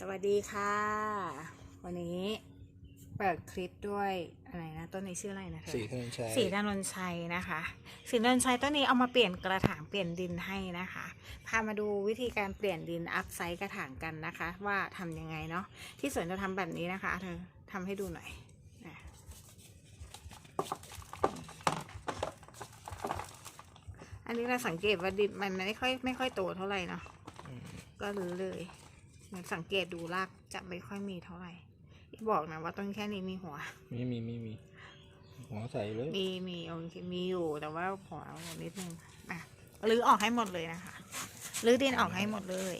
สวัสดีค่ะ วันนี้เปิดคลิปด้วยอะไรนะต้นนี้ชื่ออะไรนะเธอสีถนนชัยสีถนนชัยนะคะสีถนนชัยต้นนี้เอามาเปลี่ยนกระถางเปลี่ยนดินให้นะคะ พามาดูวิธีการเปลี่ยนดินอัพไซส์กระถางกันนะคะ ว่าทำยังไงเนาะที่สวนจะทำแบบนี้นะคะเธอทำให้ดูหน่อยอะอันนี้เราสังเกตว่าดินมันไม่ค่อยไม่ค่อยโตเท่าไหร่เนาะอืมก็รื้อเลย มันสังเกตดูรากจะไม่ค่อยมีเท่าไหร่ที่บอกนะว่าต้นแค่นี้มีหัว มีมีมีมีหัวใส่เลยมีมีโอเคมีอยู่แต่ว่าขอเอานิดนึงอะรื้อออกให้หมดเลยนะคะรื้อดินออกให้หมดเลย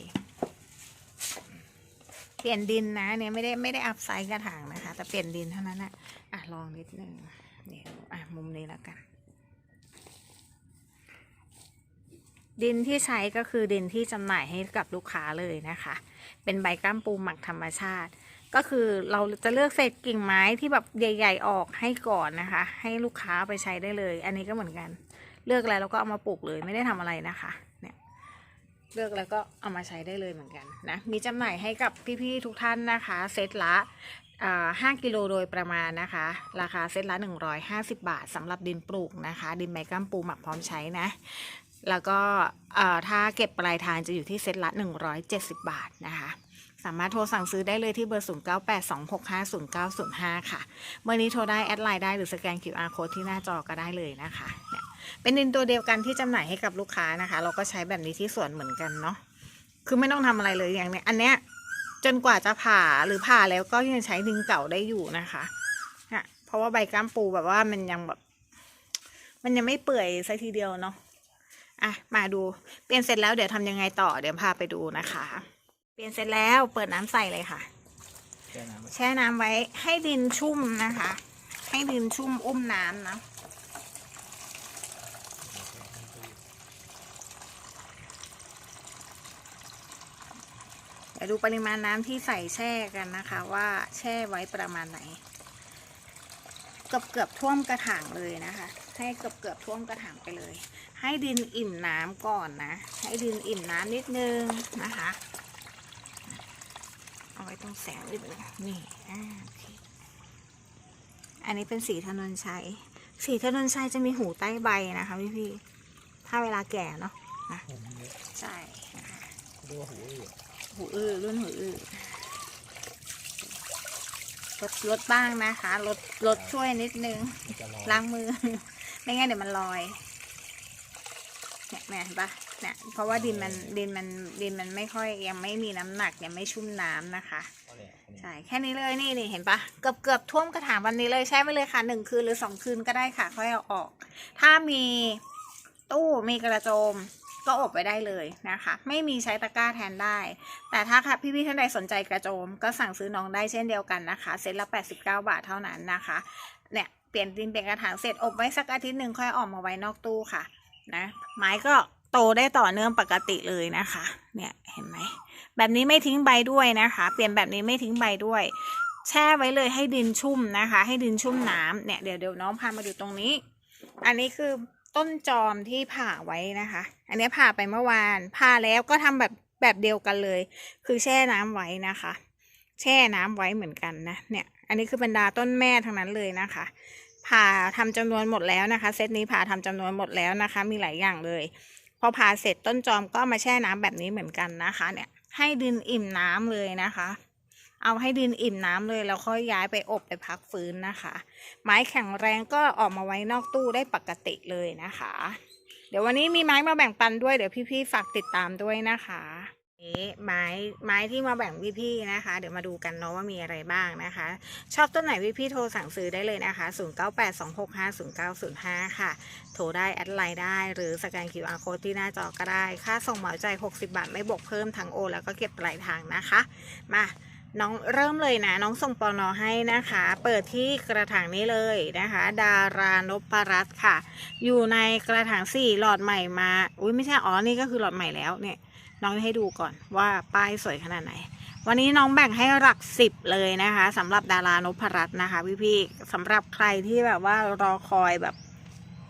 เปลี่ยนดินนะเนี่ยไม่ได้ไม่ได้อัพไซส์กระถางนะคะ แต่เปลี่ยนดินเท่านั้นนะอะลองนิดนึงเนี่ยอะมุมนี้แล้วกัน ดินที่ใช้ก็คือดินที่จำหน่ายให้กับลูกค้าเลยนะคะ เป็นใบก้ามปูหมักธรรมชาติ ก็คือเราจะเลือกเศษกิ่งไม้ที่แบบใหญ่ ๆ ออกให้ก่อนนะคะ ให้ลูกค้าไปใช้ได้เลย อันนี้ก็เหมือนกัน เลือกอะไรแล้วก็เอามาปลูกเลยไม่ได้ทำอะไรนะคะเนี่ยเลือกแล้วก็เอามาใช้ได้เลยเหมือนกันนะมีจำหน่ายให้กับพี่ๆทุกท่านนะคะเซตละอ่ากิโลโดยประมาณนะคะ ราคาเซตละ 150 บาทสำหรับดินปลูกนะคะ ดินไม้ก้ามปูหมักพร้อมใช้นะ แล้วก็ถ้าเก็บปลายทางจะอยู่ที่เซตละ 170 บาทนะคะสามารถโทรสั่งซื้อได้เลยที่เบอร์ 0982650905 ค่ะเมื่อนี้โทรได้แอดไลน์ได้หรือสแกน QR code ที่หน้าจอก็ได้เลยนะคะเนี่ยเป็นดินตัวเดียวกันที่จำหน่ายให้กับลูกค้านะคะ เราก็ใช้แบบนี้ที่สวนเหมือนกันเนาะคือไม่ต้องทำอะไรเลยอย่างเนี้ยอันเนี้ยจนกว่าจะผ่าหรือผ่าแล้วก็ยังใช้ดินเก่าได้อยู่นะคะเนี่ยเพราะว่าใบก้ามปูแบบว่ามันยังแบบ มันยังไม่เปื่อยซะทีเดียวเนาะ อะมาดูเปลี่ยนเสร็จแล้วเดี๋ยวทำยังไงต่อเดี๋ยวพาไปดูนะคะ เปลี่ยนเสร็จแล้วเปิดน้ำใส่เลยค่ะแค่น้ำไว้แช่น้ำไว้ให้ดินชุ่มนะคะ ให้ดินชุ่มอุ้มน้ำนะเดี๋ยวดูปริมาณน้ำที่ใส่แช่กันนะคะ ว่าแช่ไว้ประมาณไหน เกือบเกือบท่วมกระถางเลยนะคะ ให้เกือบเกือบท่วมกระถางไปเลย ให้ดินอิ่มน้ำก่อนนะ ให้ดินอิ่มน้ำนิดนึงนะคะ เอาไว้ตรงแสงนิดนึงนี่อ่าโอเคอันนี้เป็นสีถนนชัย สีถนนชัยจะมีหูใต้ใบนะคะพี่พี่ๆถ้าเวลาแก่เนาะผมเยอะใช่เรียกว่าหูอื้อหูอื้อรุ่นหูอื้อลดลดบ้างนะคะลดลดช่วยนิดนึงล้างมือ ไม่งั้นเดี๋ยวมันลอยเนี่ยเนี่ยเห็นปะเนี่ยเพราะว่าดินมันดินมันดินมันไม่ค่อยยังไม่มีน้ำหนักยังไม่ชุ่มน้ำนะคะเอาแหละอันนี้ใช่แค่นี้เลยนี่นี่เห็นปะเกือบเกือบท่วมกระถางวันนี้เลยใช้ไปเลยค่ะหนึ่งคืนหรือสองคืนก็ได้ค่ะค่อยเอาออก ถ้ามีตู้มีกระโจมก็อบไว้ได้เลยนะคะ ไม่มีใช้ตะกร้าแทนได้ แต่ถ้าค่ะพี่ๆท่านใดสนใจกระโจม ก็สั่งซื้อน้องได้เช่นเดียวกันนะคะ เซ็ตละ 89 บาทเท่านั้นนะคะ เนี่ยเปลี่ยนดินเป็นกระถางเสร็จอบไว้สักอาทิตย์หนึ่งค่อยออกมาไว้นอกตู้ค่ะนะไม้ก็โตได้ต่อเนื่องปกติเลยนะคะ เนี่ยเห็นไหมแบบนี้ไม่ทิ้งใบด้วยนะคะ เปลี่ยนแบบนี้ไม่ทิ้งใบด้วย แช่ไว้เลยให้ดินชุ่มนะคะ ให้ดินชุ่มน้ำเนี่ยเดี๋ยวเดี๋ยวน้องพามาดูตรงนี้ อันนี้คือต้นจอมที่ผ่าไว้นะคะ อันนี้ผ่าไปเมื่อวานผ่าแล้วก็ทำแบบแบบเดียวกันเลย คือแช่น้ำไว้นะคะ แช่น้ำไว้เหมือนกันนะเนี่ย อันนี้คือ บรรดาต้นแม่ทั้งนั้นเลยนะคะ ผ่าทำจำนวนหมดแล้วนะคะ เซตนี้ผ่าทำจำนวนหมดแล้วนะคะ มีหลายอย่างเลย พอผ่าเสร็จต้นจอมก็มาแช่น้ำแบบนี้เหมือนกันนะคะ เนี่ย ให้ดินอิ่มน้ำเลยนะคะ เอาให้ดินอิ่มน้ำเลยแล้วค่อยย้ายไปอบไปพักฟื้นนะคะ ไม้แข็งแรงก็ออกมาไว้นอกตู้ได้ปกติเลยนะคะ เดี๋ยววันนี้มีไม้มาแบ่งปันด้วยเดี๋ยวพี่ๆฝากติดตามด้วยนะคะ นี่ไม้ไม้ที่มาแบ่งพี่ๆนะคะ เดี๋ยวมาดูกันเนาะว่ามีอะไรบ้างนะคะ ชอบต้นไหนพี่ๆโทรสั่งซื้อได้เลยนะคะ 0982650905 ค่ะ โทรได้แอดไลน์ได้ หรือสแกน QR code ที่หน้าจอก็ได้ ค่าส่งเหมาใจ 60 บาท ไม่บวกเพิ่มทั้งโอนแล้วก็เก็บปลายทางนะคะ มาน้องเริ่มเลยนะ น้องส่งปอนอให้นะคะ เปิดที่กระถางนี้เลยนะคะ ดารานพรัตค่ะ อยู่ในกระถางสี่หลอดใหม่มา อุ้ยไม่ใช่อ๋อนี่ก็คือหลอดใหม่แล้วเนี่ย น้องให้ดูก่อนว่าป้ายสวยขนาดไหน วันนี้น้องแบ่งให้หลักสิบเลยนะคะสำหรับดารานพรัตน์นะคะพี่ๆสำหรับใครที่แบบว่ารอคอยแบบ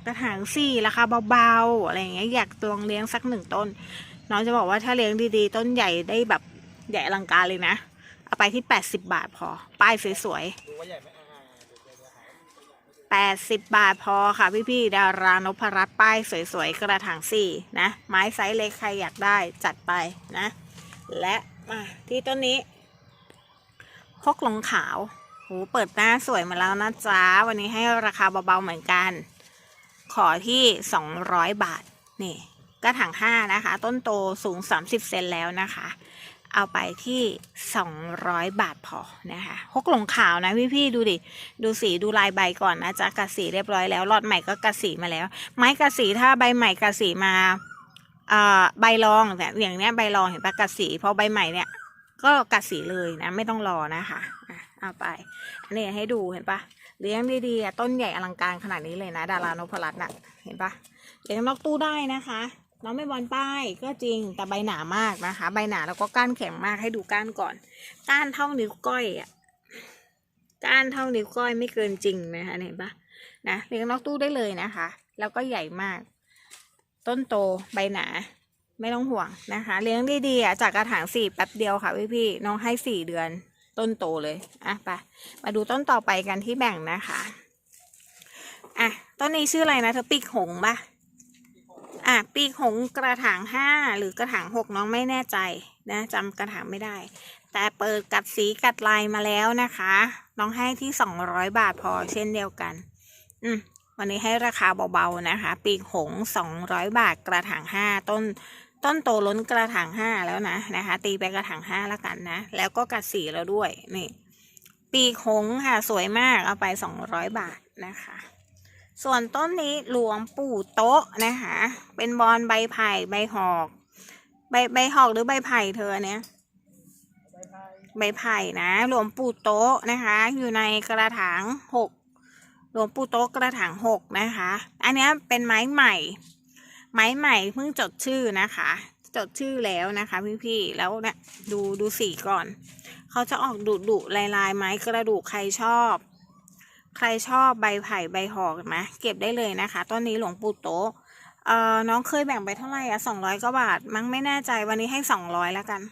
กระถางสี่ราคาเบาๆอะไรอย่างเงี้ยอยากตวงเลี้ยงสักหนึ่งต้น น้องจะบอกว่าถ้าเลี้ยงดีๆ ต้นใหญ่ได้แบบใหญ่อลังการเลยนะ เอาไปที่ 80 บาทพอ ป้ายสวยๆ 80 บาทพอค่ะพี่ๆดารานพรัตน์ป้ายสวยๆ กระถางสี่นะ ไม้ไซส์เล็กใครอยากได้จัดไปนะ และมาที่ต้นนี้พกลงขาวหูเปิดหน้าสวยมาแล้วนะจ๊าวันนี้ให้ราคาเบาๆเหมือนกัน ขอที่ 200 บาท นี่กระถาง5นะคะ ต้นโตสูง 30 เซนแล้วนะคะ เอาไปที่ 200 บาทพอนะคะฮกหลงขาวนะพี่ๆดูดิ ดูสีดูลายใบก่อนนะจ๊ะกัดสีเรียบร้อยแล้วรอดใหม่ก็กัดสีมาแล้ว ไม้กัดสีถ้าใบใหม่กัดสีมาใบรองแต่อย่างเนี้ยใบรองเห็นปะกัดสีพอใบใหม่เนี่ยก็กัดสีเลยนะไม่ต้องรอนะคะเอาไป อันนี้ให้ดูเห็นปะเลี้ยงดีๆต้นใหญ่อลังการขนาดนี้เลยนะ ดารานพรัตน์น่ะเห็นปะเลี้ยงนอกตู้ได้นะคะ น้องไม่บอลป้ายก็จริงแต่ใบหนามากนะคะ ใบหนาแล้วก็ก้านแข็งมากให้ดูก้านก่อน ก้านเท่านิ้วก้อยอะก้านเท่านิ้วก้อยไม่เกินจริงนะคะเห็นปะนะเลี้ยงนอกตู้ได้เลยนะคะ แล้วก็ใหญ่มาก ต้นโตใบหนาไม่ต้องห่วงนะคะ เลี้ยงดีๆอะจากกระถางสี่แป๊บเดียวค่ะพี่ๆน้องให้สี่เดือนต้นโตเลยอะไปมาดูต้นต่อไปกันที่แบ่งนะคะอะต้นนี้ชื่ออะไรนะเธอปีกหงส์ปะ อะปีกหงกระถางห้าหรือกระถางหกน้องไม่แน่ใจนะจำกระถางไม่ได้ แต่เปิดกัดสีกัดลายมาแล้วนะคะ น้องให้ที่200บาทพอเช่นเดียวกัน อืมวันนี้ให้ราคาเบาๆนะคะ ปีกหงสอง200บาทกระถาง5ต้น ต้นโตล้นกระถาง5แล้วนะนะคะ ตีไปกระถาง5แล้วกันนะ แล้วก็กัดสีแล้วด้วยนี่ปีกหงค่ะสวยมากเอาไป200บาทนะคะ ส่วนต้นนี้หลวงปู่โต๊ะนะคะ เป็นบอลใบไผ่ใบหอก ใบใบหอกหรือใบไผ่เธอเนี้ยใบไผ่นะ หลวงปู่โต๊ะนะคะ อยู่ในกระถางหกหลวงปู่โต๊ะกระถางหกนะคะ อันนี้เป็นไม้ใหม่ ไม้ใหม่เพิ่งจดชื่อนะคะ จดชื่อแล้วนะคะพี่ๆแล้วเนี่ยดูดูสีก่อน เขาจะออกดุดุลายลายไม้กระดูกใครชอบ ใครชอบใบไผ่ใบหอกนะเก็บได้เลยนะคะ ต้นนี้หลวงปู่โตเอ่อน้องเคยแบ่งไปเท่าไหร่อะสองร้อยกว่าบาท มั้งไม่แน่ใจวันนี้ให้สองร้อยแล้วกัน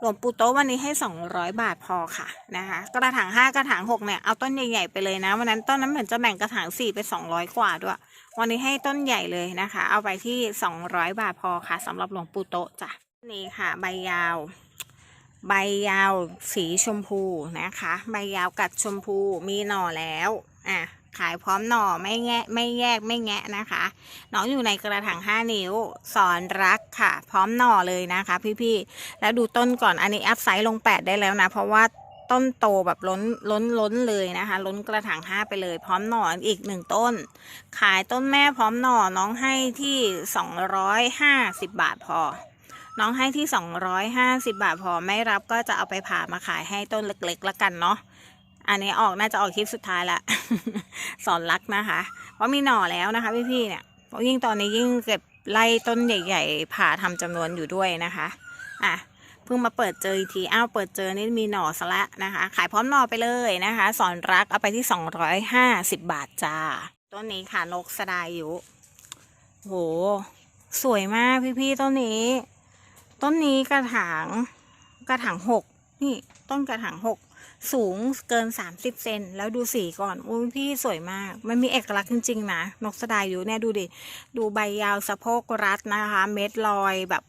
หลวงปู่โตวันนี้ให้สองร้อยบาทพอค่ะนะคะกระถางห้ากระถางหกเนี่ยเอาต้นใหญ่ๆไปเลยนะวันนั้นต้นนั้นเหมือนจะแบ่งกระถางสี่ไปสองร้อยกว่าด้วย วันนี้ให้ต้นใหญ่เลยนะคะ เอาไปที่สองร้อยบาทพอค่ะสำหรับหลวงปู่โตจ้ะนี่ค่ะ ใบยาว ใบยาวสีชมพูนะคะ ใบยาวกัดชมพูมีหน่อแล้วอะขายพร้อมหน่อไม่แงะไม่แยกไม่แงะนะคะ น้องอยู่ในกระถาง5 นิ้วสอนรักค่ะ พร้อมหน่อเลยนะคะ พี่ๆแล้วดูต้นก่อนอันนี้อัพไซส์ลง 8 ได้แล้วนะ เพราะว่าต้นโตแบบล้นล้นล้นเลยนะคะ ล้นกระถาง5ไปเลย พร้อมหน่ออีกหนึ่งต้น ขายต้นแม่พร้อมหน่อน้องให้ที่ 250 บาทพอ น้องให้ที่ 250 บาทพอไม่รับก็จะเอาไปผ่ามาขายให้ต้นเล็กๆ แล้วกันเนาะอันนี้ออกน่าจะออกคลิปสุดท้ายละ สอนรักนะคะ เพราะมีหน่อแล้วนะคะพี่ๆเนี่ยเพราะยิ่งตอนนี้ยิ่งเก็บไล่ต้นใหญ่ๆ ผ่าทำจำนวนอยู่ด้วยนะคะอะเพิ่งมาเปิดเจออีกทีอ้าวเปิดเจอนี่มีหน่อซะละนะคะ ขายพร้อมหน่อไปเลยนะคะ สอนรักเอาไปที่ 250 บาทจ้าต้นนี้ค่ะนกสดายุโห สวยมากพี่ๆต้นนี้ ต้นนี้กระถางกระถางหกนี่ต้นกระถางหกสูงเกิน 30 เซนแล้วดูสีก่อนอุ้ยพี่สวยมาก มันมีเอกลักษณ์จริง ๆ นะ นกสดายุเนี่ยดูดิ ดูใบยาวสะโพกรัดนะคะ เม็ดลอยแบบ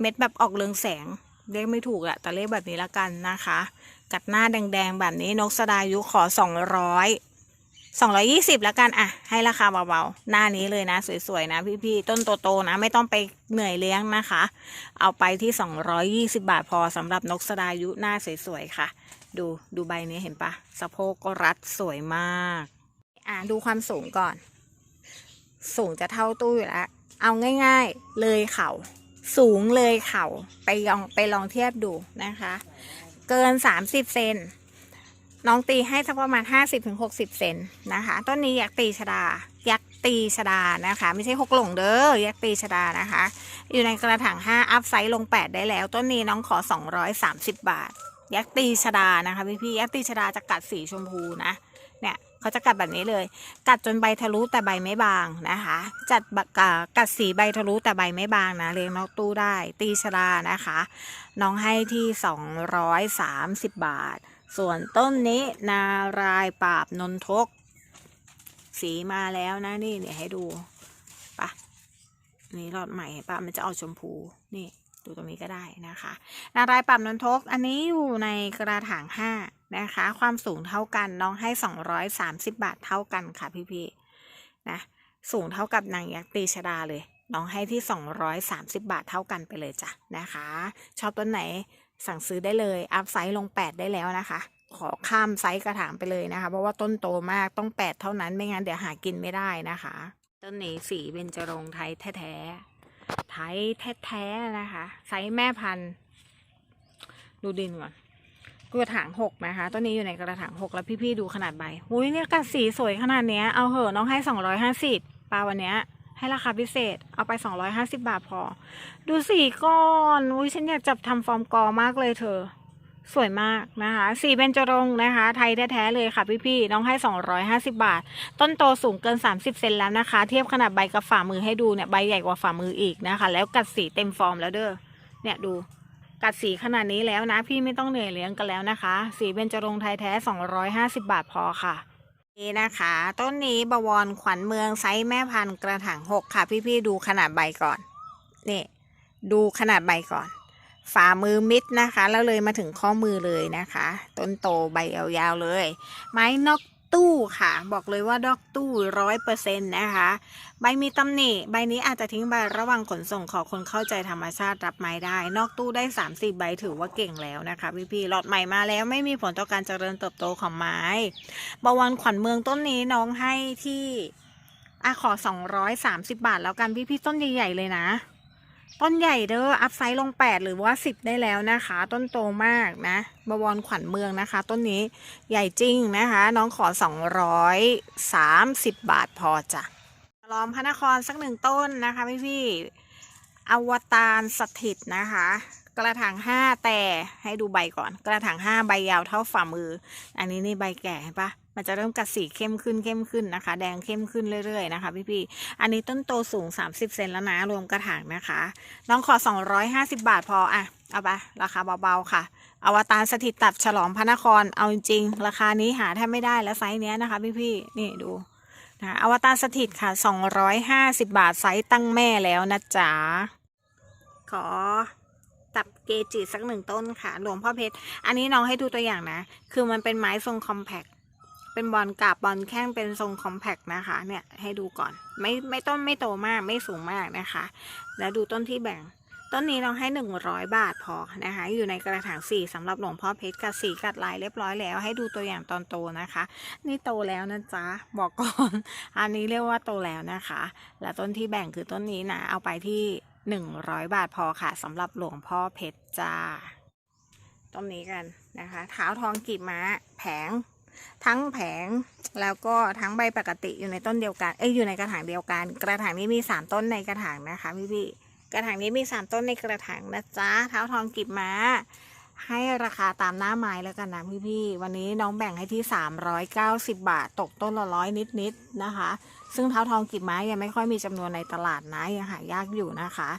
เม็ดแบบออกเรืองแสง เรียกไม่ถูกอะแต่เรียกแบบนี้ละกันนะคะ กัดหน้าแดง ๆ แบบนี้นกสดายุขอ 200 220แล้วกันอะให้ราคาเบาๆ หน้านี้เลยนะ สวยๆ นะ พี่ๆ ต้นโตๆนะ ไม่ต้องไปเหนื่อยเลี้ยงนะคะ เอาไปที่ 220 บาทพอสำหรับนกสดายุหน้าสวยๆ ค่ะ ดูดูใบนี้เห็นปะสะโพกก็รัดสวยมาก อะ ดูความสูงก่อน สูงจะเท่าตู้อยู่แล้ว เอาง่ายๆ เลยเขา่า สูงเลยเข่า ไปลองไปลองเทียบดูนะคะ เกิน 30 เซน น้องตีให้สักประมาณ 50-60 เซนนะคะ ต้นนี้ยักษ์ตีชดา ยักษ์ตีชดานะคะ ไม่ใช่หกหลงเด้อ ยักษ์ตีชดานะคะ อยู่ในกระถาง 5 อัพไซส์ลง 8 ได้แล้ว ต้นนี้น้องขอ 230 บาท ยักษ์ตีชดานะคะพี่พี่ยักษ์ตีชดาจะกัดสีชมพูนะ เนี่ยเขาจะกัดแบบนี้เลย กัดจนใบทะลุแต่ใบไม่บางนะคะ จัดก,กัดสีใบทะลุแต่ใบไม่บางนะเลี้ยงนอกตู้ได้ ตีชรานะคะ น้องให้ที่ 230 บาท ส่วนต้นนี้นารายปราบนนทก สีมาแล้วนะนี่เนี่ยให้ดูปะนี่หลอดใหม่ปะมันจะออกชมพูนี่ดูตรงนี้ก็ได้นะคะ นารายปรับนนทก อันนี้อยู่ในกระถางห้านะคะ ความสูงเท่ากันน้องให้230บาทเท่ากันค่ะพี่ๆนะสูงเท่ากับนางยักษ์ตีชดาเลย น้องให้ที่ 230 บาทเท่ากันไปเลยจ้ะนะคะ ชอบต้นไหน สั่งซื้อได้เลยอัพไซส์ลง 8 ได้แล้วนะคะ ขอข้ามไซส์กระถางไปเลยนะคะ เพราะว่าต้นโตมากต้อง 8 เท่านั้นไม่งั้นเดี๋ยวหากินไม่ได้นะคะ ต้นนี้สีเบญจรงไทยแท้ๆไทยแท้ๆนะคะ ไซส์แม่พันธุ์ ดูดินก่อนกระถางหกนะคะต้นนี้อยู่ในกระถางหกแล้วพี่ๆดูขนาดใบอุ้ยเนี่ยกัดสีสวยขนาดเนี้ยเอาเหอะน้องให้สองร้อยห้าสิบปลาวันเนี้ย ให้ราคาพิเศษ เอาไปสองร้อยห้าสิบาทพอ ดูสีก่อนอุ้ยฉันอยากจับทำฟอร์มกอมากเลยเธอ สวยมากนะคะ สีเบญจรงค์นะคะ ไทยแท้ๆเลยค่ะพี่ๆ น้องให้ 250 บาท ต้นโตสูงเกิน 30 เซนแล้วนะคะ เทียบขนาดใบกับฝ่ามือให้ดูเนี่ย ใบใหญ่กว่าฝ่ามืออีกนะคะ แล้วกัดสีเต็มฟอร์มแล้วเด้อ เนี่ยดูกัดสีขนาดนี้แล้วนะ พี่ไม่ต้องเหนื่อยเลี้ยงกันแล้วนะคะ สีเบญจรงค์ไทยแท้ 250 บาทพอค่ะ นี่นะคะ ต้นนี้บวรขวัญเมืองไซส์แม่พันธุ์กระถางหกค่ะ พี่ๆดูขนาดใบก่อนนี่ดูขนาดใบก่อน ฝ่ามือมิดนะคะ แล้วเลยมาถึงข้อมือเลยนะคะ ต้นโตใบยาวๆเลย ไม้นก ตู้ค่ะ บอกเลยว่าดอกตู้ร้อยเปอร์เซ็นต์นะคะ ใบมีตำหนิใบนี้อาจจะทิ้งใบระหว่างขนส่งขอคนเข้าใจธรรมชาติรับไม้ได้ นอกตู้ได้3ามสี่ใบถือว่าเก่งแล้วนะคะพี่ๆหลอดใหม่มาแล้วไม่มีผลต่อการเจริญเติบโตของไม้บวรขวัญเมืองต้นนี้น้องให้ที่อะขอ 230 บาทแล้วกันพี่ๆต้นใหญ่ๆเลยนะ ต้นใหญ่เด้ออัพไซด์ลง 8 หรือว่า 10 ได้แล้วนะคะ ต้นโตมากนะบวรขวัญเมืองนะคะ ต้นนี้ใหญ่จริงนะคะ น้องขอ 230 บาทพอจ้ะล้อมพระนครสักหนึ่งต้นนะคะพี่พี่ๆอวตารสถิตนะคะ กระถางห้าแต่ให้ดูใบก่อน กระถางห้าใบยาวเท่าฝ่ามือ อันนี้นี่ใบแก่เห็นปะ มันจะเริ่มกัดสีเข้มขึ้นเข้มขึ้นนะคะ แดงเข้มขึ้นเรื่อยๆนะคะพี่พี่ๆอันนี้ต้นโตสูง 30 เซนแล้วนะรวมกระถางนะคะน้องขอ 250 บาทพออะเอาไปราคาเบาๆค่ะ อวตารสถิตตัดฉลองพระนครเอาจริง ราคานี้หาแทบไม่ได้แล้วไซส์เนี้ยนะคะพี่ๆนี่ดูนะอวตารสถิตค่ะ 250 บาทไซส์ตั้งแม่แล้วนะจ๊ะขอตับเกจิสักหนึ่งต้นค่ะ หลวงพ่อเพชร อันนี้น้องให้ดูตัวอย่างนะ คือมันเป็นไม้ทรงคอมแพค เป็นบอลกาบบอลแข้งเป็นทรงคอมแพคนะคะ เนี่ยให้ดูก่อน ไม่ไม่ต้นไม่โตมากไม่สูงมากนะคะ แล้วดูต้นที่แบ่ง ต้นนี้เราให้ 100 บาทพอนะคะ อยู่ในกระถางสี่สำหรับหลวงพ่อเพชรกัดสีกัดลายเรียบร้อยแล้ว ให้ดูตัวอย่างตอนโตนะคะ นี่โตแล้วนะจ๊ะบอกก่อน อันนี้เรียกว่าโตแล้วนะคะ และต้นที่แบ่งคือต้นนี้นะเอาไปที่ 100 บาทพอค่ะสำหรับหลวงพ่อเพชรจ้าต้นนี้กันนะคะเท้าทองกีบม้า แผง ทั้งแผงแล้วก็ทั้งใบปกติอยู่ในต้นเดียวกัน เอ้ยอยู่ในกระถางเดียวกัน กระถางนี้มีสามต้นในกระถางนะคะพี่พี่กระถางนี้มีสามต้นในกระถางนะจ๊ะเท้าทองกีบม้า ให้ราคาตามหน้าไม้แล้วกันนะพี่พี่วันนี้น้องแบ่งให้ที่ 390 บาท ตกต้นละร้อยนิดๆนะคะ ซึ่งเท้าทองกีบไม้ยังไม่ค่อยมีจำนวนในตลาดนะยังหายากอยู่นะคะ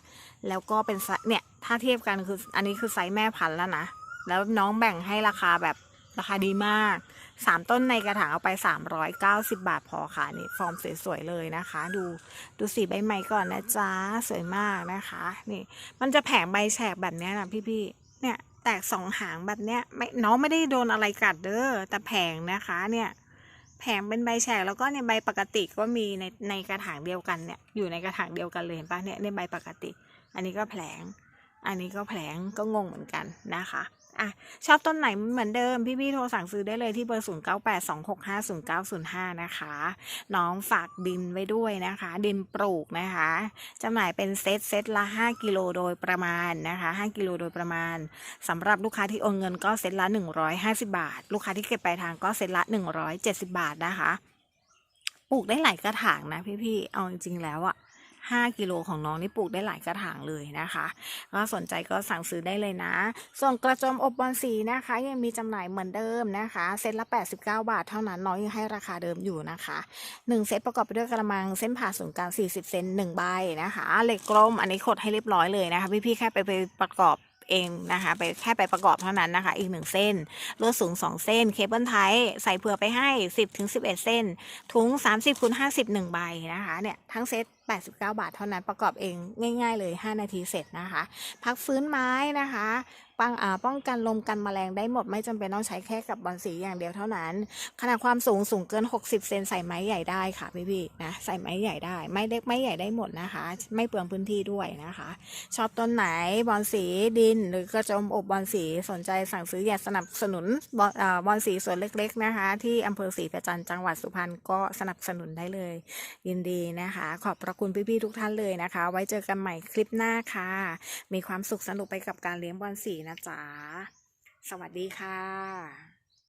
แล้วก็เป็นเนี่ยถ้าเทียบกันคืออันนี้คือไซส์แม่พันธุ์แล้วนะแล้วน้องแบ่งให้ราคาแบบราคาดีมาก สามต้นในกระถางเอาไป390บาทพอค่ะนี่ฟอร์มสวยๆเลยนะคะ ดูดูสีใบไม้ก่อนนะจ๊ะสวยมากนะคะ นี่ มันจะแผงใบแฉกแบบนี้นะพี่ๆเนี่ยแตกสองหางแบบเนี้ยไม่น้องไม่ได้โดนอะไรกัดเด้อแต่แผงนะคะเนี่ยแผงเป็นใบแฉกแล้วก็ในยใบปกติก็มีในในกระถางเดียวกันเนี่ยอยู่ในกระถางเดียวกันเลยเห็นปะเนี่ยในใบปกติ อันนี้ก็แผลง อันนี้ก็แผลงก็งงเหมือนกันนะคะ อะ ชอบต้นไหนเหมือนเดิม พี่ๆโทรสั่งซื้อได้เลยที่เบอร์ 0 9 8 2 6 5 0 9 0 5 นะคะ น้องฝากดินไว้ด้วยนะคะ ดินปลูกนะคะจำหน่ายเป็นเซตเซตละ 5 กิโลโดยประมาณนะคะ 5 กิโลโดยประมาณสำหรับลูกค้าที่โอนเงินก็เซตละ 150 บาท ลูกค้าที่เก็บปลายทางก็เซตละ 170 บาทนะคะปลูกได้หลายกระถางนะพี่ๆ เอาจริงๆแล้วอะ 5กิโลของน้องนี่ปลูกได้หลายกระถางเลยนะคะ ก็สนใจก็สั่งซื้อได้เลยนะ ส่วนกระจอมอบบอลสีนะคะ ยังมีจำหน่ายเหมือนเดิมนะคะ เซตละ 89 บาทเท่านั้นน้องยังให้ราคาเดิมอยู่นะคะ 1 เซตประกอบไปด้วยกระมังเส้นผ่าศูนย์กลาง40 เซน1ใบนะคะเหล็กกลมอันนี้ขดให้เรียบร้อยเลยนะคะ พี่ๆแค่ไปไปประกอบ เองนะคะไปแค่ไปประกอบเท่านั้นนะคะ อีก 1 เส้นลวดสูง 2 เส้น เคเบิลไทใส่เผื่อไปให้ 10ถึง11 เส้น ถุง 30คูณ50 1ใบนะคะเนี่ยทั้งเซต89 บาทเท่านั้นประกอบเองง่าย ๆ เลย 5 นาทีเสร็จนะคะ พักฟื้นไม้นะคะ ป้องอ่าป้องกันลมกันแมลงได้หมดไม่จำเป็นต้องใช้แค่กับบอลสีอย่างเดียวเท่านั้น ขนาดความสูงสูงเกิน 60 เซนใส่ไม้ใหญ่ได้ค่ะพี่ๆนะใส่ไม้ใหญ่ได้ ไม้เล็กไม้ใหญ่ได้หมดนะคะ ไม่เปลืองพื้นที่ด้วยนะคะ ชอบต้นไหนบอลสีดิน หรือกระจมอบบอลสีสนใจสั่งซื้ออยากสนับสนุนบอลบอลสีสวนเล็ก ๆนะคะ ที่อำเภอศรีประจันจังหวัดสุพรรณก็สนับสนุนได้เลย ยินดีนะคะ ขอบพระคุณพี่ๆทุกท่านเลยนะคะ ไว้เจอกันใหม่คลิปหน้าค่ะ มีความสุขสนุกไปกับการเลี้ยงบอลสีนะจ๊ะ สวัสดีค่ะ